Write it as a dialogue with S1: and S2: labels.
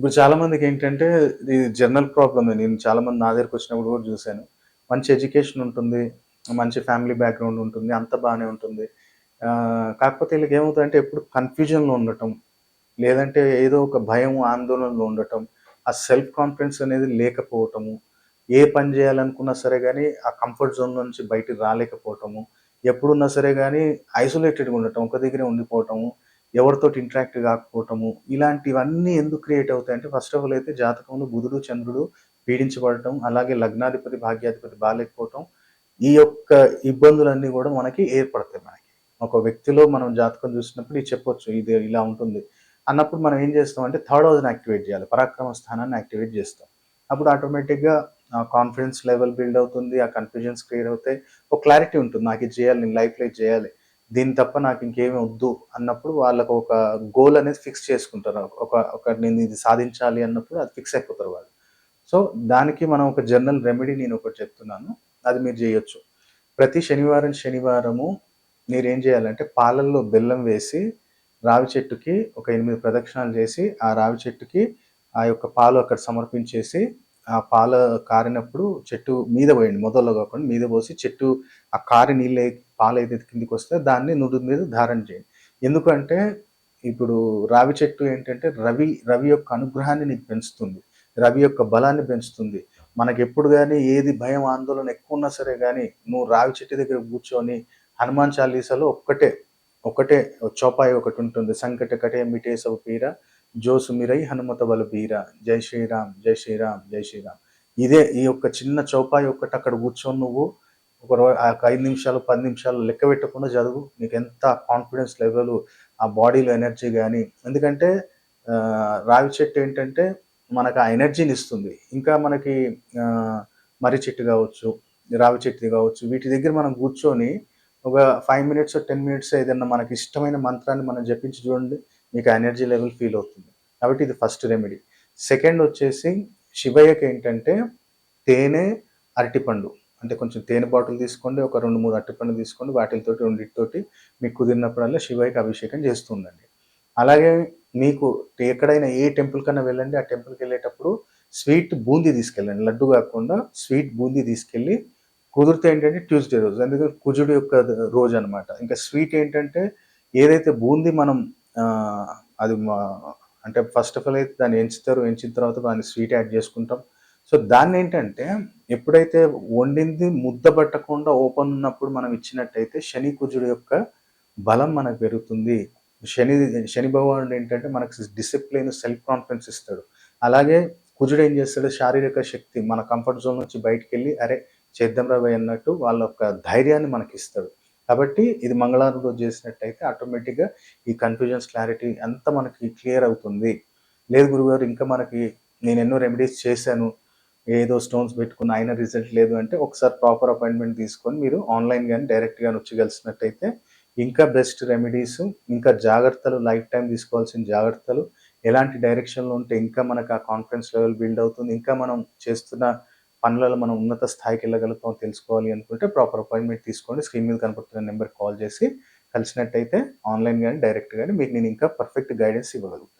S1: ఇప్పుడు చాలా మందికి ఏంటంటే ఇది జనరల్ ప్రాబ్లమ్ నేను చాలా మంది నా దగ్గరికి వచ్చినప్పుడు కూడా చూశాను. మంచి ఎడ్యుకేషన్ ఉంటుంది మంచి ఫ్యామిలీ బ్యాక్గ్రౌండ్ ఉంటుంది అంత బాగానే ఉంటుంది. కాకపోతే వీళ్ళకి ఏమవుతుందంటే ఎప్పుడు కన్ఫ్యూజన్లో ఉండటం లేదంటే ఏదో ఒక భయం ఆందోళనలో ఉండటం ఆ సెల్ఫ్ కాన్ఫిడెన్స్ అనేది లేకపోవటము ఏ పని చేయాలనుకున్నా సరే కానీ ఆ కంఫర్ట్ జోన్ నుంచి బయటికి రాలేకపోవటము ఎప్పుడున్నా సరే కానీ ఐసోలేటెడ్గా ఉండటం ఒక దగ్గరే ఉండిపోవటము ఎవరితో ఇంటరాక్ట్ కాకపోవటము ఇలాంటివన్నీ ఎందుకు క్రియేట్ అవుతాయంటే ఫస్ట్ ఆఫ్ ఆల్ అయితే జాతకంలో బుధుడు చంద్రుడు పీడించబడటం అలాగే లగ్నాధిపతి భాగ్యాధిపతి బాగాలేకపోవటం ఈ యొక్క ఇబ్బందులన్నీ కూడా మనకి ఏర్పడతాయి మనకి. ఒక వ్యక్తిలో మనం జాతకం చూసినప్పుడు ఇది చెప్పొచ్చు ఇది ఇలా ఉంటుంది అన్నప్పుడు మనం ఏం చేస్తాం అంటే థర్డ్ హౌస్ని యాక్టివేట్ చేయాలి పరాక్రమ స్థానాన్ని యాక్టివేట్ చేస్తాం. అప్పుడు ఆటోమేటిక్గా కాన్ఫిడెన్స్ లెవెల్ బిల్డ్ అవుతుంది ఆ కన్ఫ్యూజన్స్ క్లియర్ అవుతాయి ఒక క్లారిటీ ఉంటుంది నాకు ఇది చేయాలి నేను లైఫ్లో ఇది చేయాలి. దీని తప్ప నాకు ఇంకేమీ వద్దు అన్నప్పుడు వాళ్ళకు ఒక గోల్ అనేది ఫిక్స్ చేసుకుంటారు. ఒక ఒక నేను ఇది సాధించాలి అన్నప్పుడు అది ఫిక్స్ అయిపోతారు వాళ్ళు. సో దానికి మనం ఒక జర్నల్ రెమెడీ నేను ఒకటి చెప్తున్నాను. అది మీరు చేయొచ్చు. ప్రతి శనివారం శనివారము మీరు ఏం చేయాలంటే పాలల్లో బెల్లం వేసి రావి చెట్టుకి ఒక ఎనిమిది ప్రదక్షిణాలు చేసి ఆ రావి చెట్టుకి ఆ యొక్క పాలు అక్కడ సమర్పించేసి ఆ పాల కారినప్పుడు చెట్టు మీద పోయండి. మొదల్లో కాకుండా మీద పోసి చెట్టు ఆ కారి నీళ్ళు పాలు ఏదైతే కిందికి వస్తే దాన్ని నుదురు మీద ధారణ చేయండి. ఎందుకంటే ఇప్పుడు రావి చెట్టు ఏంటంటే రవి రవి యొక్క అనుగ్రహాన్ని నీకు పెంచుతుంది. రవి యొక్క బలాన్ని పెంచుతుంది. మనకి ఎప్పుడు కానీ ఏది భయం ఆందోళన ఎక్కువ ఉన్నా సరే కానీ నువ్వు రావి చెట్టు దగ్గర కూర్చొని హనుమాన్ చాలీసాలో ఒక్కటే ఒకటే చోపాయి ఒకటి ఉంటుంది. సంకట కటే మిటేసవ పీర జోసు మిరై హనుమత బలు బీర జై శ్రీరామ్ జై శ్రీరామ్ జై శ్రీరామ్. ఇదే ఈ యొక్క చిన్న చౌపాయి ఒక్కటి అక్కడ కూర్చొని నువ్వు ఒక ఒక ఐదు నిమిషాలు పది నిమిషాలు లెక్క పెట్టకుండా చదువు. నీకు ఎంత కాన్ఫిడెన్స్ లెవెల్ ఆ బాడీలో ఎనర్జీ కానీ ఎందుకంటే రావి చెట్టు ఏంటంటే మనకు ఆ ఎనర్జీని ఇస్తుంది. ఇంకా మనకి మర్రి చెట్టు కావచ్చు రావి చెట్టు కావచ్చు వీటి దగ్గర మనం కూర్చొని ఒక ఫైవ్ మినిట్స్ టెన్ మినిట్స్ ఏదైనా మనకి ఇష్టమైన మంత్రాన్ని మనం జపించి చూడండి మీకు ఆ ఎనర్జీ లెవెల్ ఫీల్ అవుతుంది. కాబట్టి ఇది ఫస్ట్ రెమెడీ సెకండ్ వచ్చేసి శివయ్యకి ఏంటంటే తేనె అరటిపండు. అంటే కొంచెం తేనె బాటిల్ తీసుకోండి ఒక రెండు మూడు అట్టిపండు తీసుకోండి వాటితోటి రెండింటితోటి మీకు కుదిరినప్పుడల్లా శివయ్యకి అభిషేకం చేస్తుందండి అలాగే మీకు ఎక్కడైనా ఏ టెంపుల్ కన్నా వెళ్ళండి ఆ టెంపుల్కి వెళ్ళేటప్పుడు స్వీట్ బూందీ తీసుకెళ్ళండి. లడ్డు కాకుండా స్వీట్ బూందీ తీసుకెళ్ళి కుదిరితే ఏంటంటే ట్యూస్డే రోజు ఎందుకంటే కుజుడు యొక్క రోజు అనమాట ఇంకా స్వీట్ ఏంటంటే ఏదైతే బూందీ మనం అది మా- అంటే ఫస్ట్ ఆఫ్ ఆల్ అయితే దాన్ని ఎంచుతారు ఎంచిన తర్వాత దాన్ని స్వీట్ యాడ్ చేసుకుంటాం. సో దాన్ని ఏంటంటే ఎప్పుడైతే వండింది ముద్ద పట్టకుండా ఓపెన్ ఉన్నప్పుడు మనం ఇచ్చినట్టయితే శని కుజుడు యొక్క బలం మనకు పెరుగుతుంది. శని శని భగవానుడు ఏంటంటే మనకు డిసిప్లిన్ సెల్ఫ్ కాన్ఫిడెన్స్ ఇస్తాడు. అలాగే కుజుడు ఏం చేస్తాడు? శారీరక శక్తి మన కంఫర్ట్ జోన్ నుంచి బయటికి వెళ్ళి అరే చేద్దాం రాబోయ్ అన్నట్టు వాళ్ళ యొక్క ధైర్యాన్ని మనకి ఇస్తాడు. కాబట్టి ఇది మంగళవారం రోజు చేసినట్టయితే ఆటోమేటిక్గా ఈ కన్ఫ్యూజన్స్ క్లారిటీ అంతా మనకి క్లియర్ అవుతుంది. లేదు గురుగారు ఇంకా మనకి నేను ఎన్నో రెమెడీస్ చేశాను. ఏదో స్టోన్స్ పెట్టుకున్న అయినా రిజల్ట్ లేదు అంటే ఒకసారి ప్రాపర్ అపాయింట్మెంట్ తీసుకొని మీరు ఆన్లైన్ కానీ డైరెక్ట్ కానీ వచ్చి కలిసినట్టయితే ఇంకా బెస్ట్ రెమెడీస్ ఇంకా జాగ్రత్తలు లైఫ్ టైం తీసుకోవాల్సిన జాగ్రత్తలు ఎలాంటి డైరెక్షన్లో ఉంటే ఇంకా మనకు ఆ కాన్ఫిడెన్స్ లెవెల్ బిల్డ్ అవుతుంది ఇంకా మనం చేస్తున్న పనులలో మనం ఉన్నత స్థాయికి వెళ్ళగలుగుతాం తెలుసుకోవాలి అనుకుంటే ప్రాపర్ అపాయింట్మెంట్ తీసుకోండి. స్క్రీన్ మీద కనపడుతున్న నెంబర్ కాల్ చేసి కలిసినట్టయితే ఆన్లైన్ కానీ డైరెక్ట్ కానీ మీకు నేను ఇంకా పర్ఫెక్ట్ గైడెన్స్ ఇవ్వగలుగుతాను.